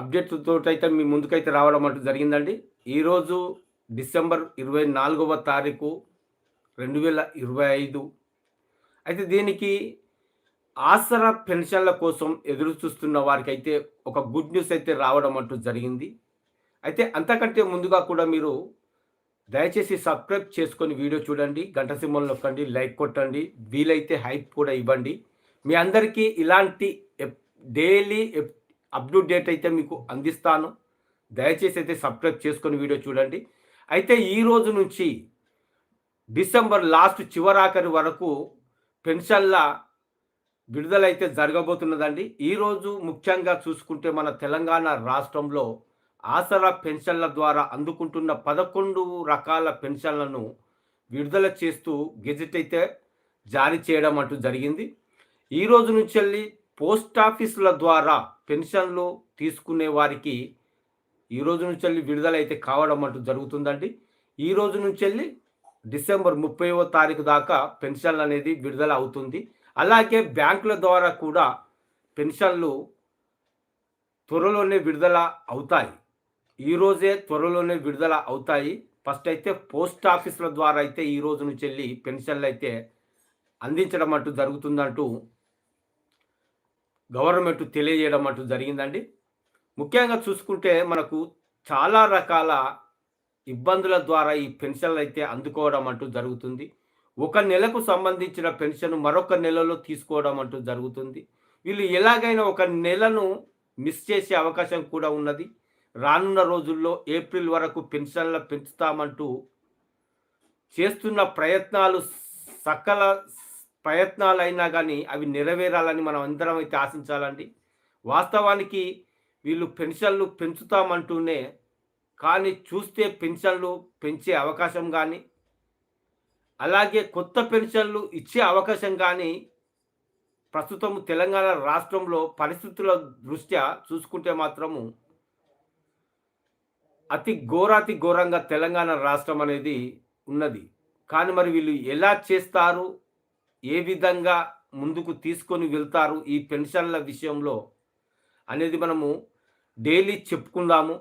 అప్డేట్తో అయితే మీ ముందుకైతే రావడం అంటూ జరిగిందండి. ఈరోజు డిసెంబర్ ఇరవై నాలుగవ తారీఖు రెండు వేల ఇరవై ఐదు. అయితే దీనికి ఆసరా పెన్షన్ల కోసం ఎదురు చూస్తున్న వారికి అయితే ఒక గుడ్ న్యూస్ అయితే రావడం అంటూ జరిగింది. అయితే అంతకంటే ముందుగా కూడా మీరు దయచేసి సబ్స్క్రైబ్ చేసుకొని వీడియో చూడండి గంట సింబల్ నొక్కండి లైక్ కొట్టండి వీలైతే హైప్ కూడా ఇవ్వండి. మీ అందరికీ ఇలాంటి డైలీ అప్డేట్ అయితే మీకు అందిస్తాను. దయచేసి అయితే సబ్స్క్రైబ్ చేసుకొని వీడియో చూడండి. అయితే ఈ రోజు నుంచి డిసెంబర్ లాస్ట్ చివరాఖరి వరకు పెన్షన్ల విడుదలైతే జరగబోతున్నదండి. ఈరోజు ముఖ్యంగా చూసుకుంటే మన తెలంగాణ రాష్ట్రంలో ఆసరా పెన్షన్ల ద్వారా అందుకుంటున్న పదకొండు రకాల పెన్షన్లను విడుదల చేస్తూ గెజెట్ అయితే జారీ చేయడం అంటూ జరిగింది. ఈ రోజు నుంచి వెళ్ళి పోస్ట్ ఆఫీసుల ద్వారా పెన్షన్లు తీసుకునే వారికి ఈ రోజు నుంచి వెళ్ళి విడుదల అయితే కావడం అంటూ జరుగుతుందండి. ఈ రోజు నుంచి వెళ్ళి డిసెంబర్ ముప్పైవ తారీఖు దాకా పెన్షన్లు అనేది విడుదల అవుతుంది. అలాగే బ్యాంకుల ద్వారా కూడా పెన్షన్లు త్వరలోనే విడుదల అవుతాయి. ఈరోజే త్వరలోనే విడుదల అవుతాయి. ఫస్ట్ అయితే పోస్ట్ ఆఫీసుల ద్వారా అయితే ఈ రోజు నుంచి వెళ్ళి పెన్షన్లు అయితే అందించడం అంటూ జరుగుతుందంటూ గవర్నమెంట్ తెలియజేయడం అంటూ జరిగిందండి. ముఖ్యంగా చూసుకుంటే మనకు చాలా రకాల ఇబ్బందుల ద్వారా ఈ పెన్షన్లు అయితే అందుకోవడం అంటూ జరుగుతుంది. ఒక నెలకు సంబంధించిన పెన్షన్ మరొక నెలలో తీసుకోవడం అంటూ జరుగుతుంది. వీళ్ళు ఎలాగైనా ఒక నెలను మిస్ చేసే అవకాశం కూడా ఉన్నది. రానున్న రోజుల్లో ఏప్రిల్ వరకు పెన్షన్లు పెంచుతామంటూ చేస్తున్న ప్రయత్నాలు సకల ప్రయత్నాలు అయినా కానీ అవి నెరవేరాలని మనం అందరం అయితే ఆశించాలండి. వాస్తవానికి వీళ్ళు పెన్షన్లు పెంచుతామంటూనే కానీ చూస్తే పెన్షన్లు పెంచే అవకాశం కానీ అలాగే కొత్త పెన్షన్లు ఇచ్చే అవకాశం కానీ ప్రస్తుతం తెలంగాణ రాష్ట్రంలో పరిస్థితుల దృష్ట్యా చూసుకుంటే మాత్రము అతి ఘోరాతి ఘోరంగా తెలంగాణ రాష్ట్రం అనేది ఉన్నది. కానీ మరి వీళ్ళు ఎలా చేస్తారు? ఏ విధంగా ముందుకు తీసుకొని వెళ్తారు ఈ పెన్షన్ల విషయంలో అనేది మనము డైలీ చెప్పుకుందాము.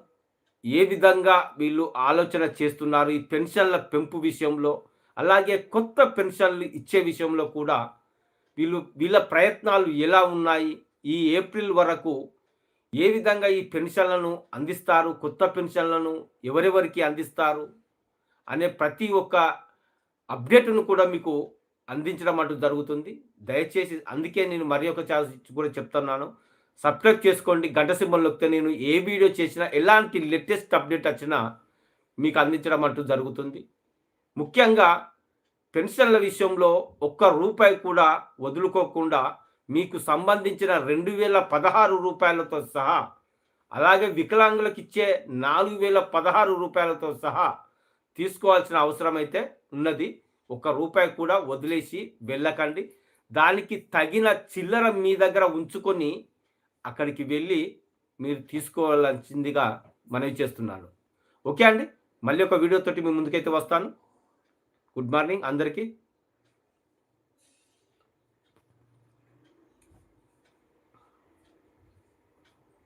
ఏ విధంగా వీళ్ళు ఆలోచన చేస్తున్నారు ఈ పెన్షన్ల పెంపు విషయంలో అలాగే కొత్త పెన్షన్లు ఇచ్చే విషయంలో కూడా వీళ్ళు వీళ్ళ ప్రయత్నాలు ఎలా ఉన్నాయి ఈ ఏప్రిల్ వరకు ఏ విధంగా ఈ పెన్షన్లను అందిస్తారు కొత్త పెన్షన్లను ఎవరెవరికి అందిస్తారు అనే ప్రతి ఒక్క అప్డేట్ను కూడా మీకు అందించడం అంటూ జరుగుతుంది. దయచేసి అందుకే నేను మరి ఒక ఛాన్స్ కూడా చెప్తున్నాను. సబ్స్క్రైబ్ చేసుకోండి. గంట సింబల్ నొక్కితే నేను ఏ వీడియో చేసినా ఎలాంటి లేటెస్ట్ అప్డేట్ వచ్చినా మీకు అందించడం అంటూ జరుగుతుంది. ముఖ్యంగా పెన్షన్ల విషయంలో ఒక్క రూపాయి కూడా వదులుకోకుండా మీకు సంబంధించిన రెండు వేల పదహారు రూపాయలతో సహా అలాగే వికలాంగులకు ఇచ్చే నాలుగు వేల పదహారు రూపాయలతో సహా తీసుకోవాల్సిన అవసరం అయితే ఉన్నది. ఒక రూపాయి కూడా వదిలేసి వెళ్ళకండి. దానికి తగిన చిల్లర మీ దగ్గర ఉంచుకొని అక్కడికి వెళ్ళి మీరు తీసుకోవాల్సిందిగా మనవి చేస్తున్నాను. ఓకే అండి? మళ్ళీ ఒక వీడియోతోటి మీ ముందుకైతే వస్తాను. గుడ్ మార్నింగ్ అందరికీ.